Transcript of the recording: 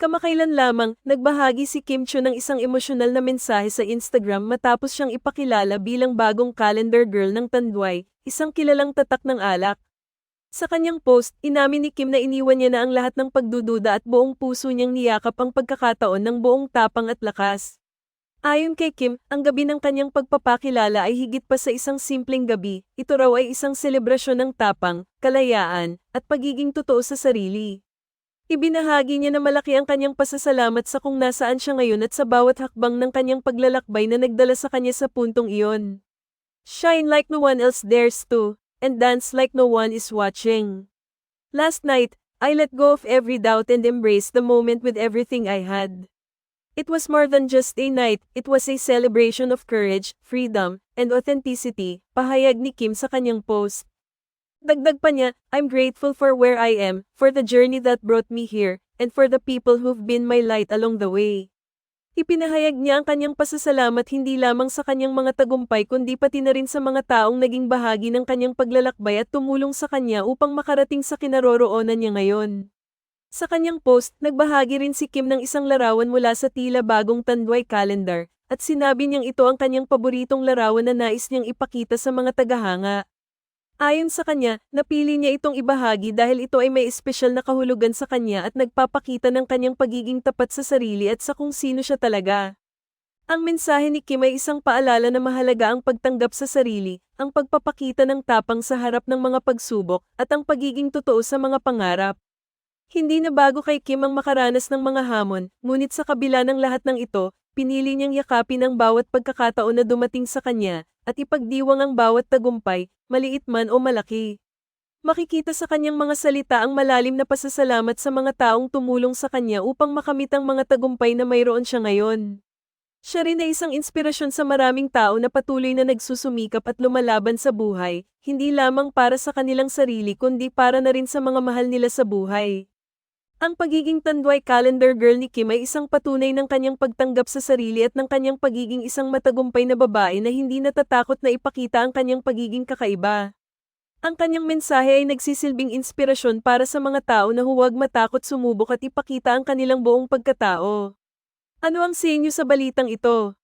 Kamakailan lamang, nagbahagi si Kim Chiu ng isang emosyonal na mensahe sa Instagram matapos siyang ipakilala bilang bagong calendar girl ng Tanduay, isang kilalang tatak ng alak. Sa kanyang post, inamin ni Kim na iniwan niya na ang lahat ng pagdududa at buong puso niyang niyakap ang pagkakataon ng buong tapang at lakas. Ayon kay Kim, ang gabi ng kanyang pagpapakilala ay higit pa sa isang simpleng gabi, ito raw ay isang selebrasyon ng tapang, kalayaan, at pagiging totoo sa sarili. Ibinahagi niya na malaki ang kanyang pasasalamat sa kung nasaan siya ngayon at sa bawat hakbang ng kanyang paglalakbay na nagdala sa kanya sa puntong iyon. Shine like no one else dares to, and dance like no one is watching. Last night, I let go of every doubt and embraced the moment with everything I had. It was more than just a night, it was a celebration of courage, freedom, and authenticity, pahayag ni Kim sa kanyang post. Dagdag pa niya, I'm grateful for where I am, for the journey that brought me here, and for the people who've been my light along the way. Ipinahayag niya ang kanyang pasasalamat hindi lamang sa kanyang mga tagumpay kundi pati na rin sa mga taong naging bahagi ng kanyang paglalakbay at tumulong sa kanya upang makarating sa kinaroroonan niya ngayon. Sa kanyang post, nagbahagi rin si Kim ng isang larawan mula sa tila bagong Tanduay calendar, at sinabi niyang ito ang kanyang paboritong larawan na nais niyang ipakita sa mga tagahanga. Ayon sa kanya, napili niya itong ibahagi dahil ito ay may espesyal na kahulugan sa kanya at nagpapakita ng kanyang pagiging tapat sa sarili at sa kung sino siya talaga. Ang mensahe ni Kim ay isang paalala na mahalaga ang pagtanggap sa sarili, ang pagpapakita ng tapang sa harap ng mga pagsubok, at ang pagiging totoo sa mga pangarap. Hindi na bago kay Kim ang makaranas ng mga hamon, ngunit sa kabila ng lahat ng ito, pinili niyang yakapin ang bawat pagkakataon na dumating sa kanya, at ipagdiwang ang bawat tagumpay, maliit man o malaki. Makikita sa kanyang mga salita ang malalim na pasasalamat sa mga taong tumulong sa kanya upang makamit ang mga tagumpay na mayroon siya ngayon. Siya rin ay isang inspirasyon sa maraming tao na patuloy na nagsusumikap at lumalaban sa buhay, hindi lamang para sa kanilang sarili kundi para na rin sa mga mahal nila sa buhay. Ang pagiging Tanduay Calendar Girl ni Kim ay isang patunay ng kanyang pagtanggap sa sarili at ng kanyang pagiging isang matagumpay na babae na hindi natatakot na ipakita ang kanyang pagiging kakaiba. Ang kanyang mensahe ay nagsisilbing inspirasyon para sa mga tao na huwag matakot sumubok at ipakita ang kanilang buong pagkatao. Ano ang sa inyo sa balitang ito?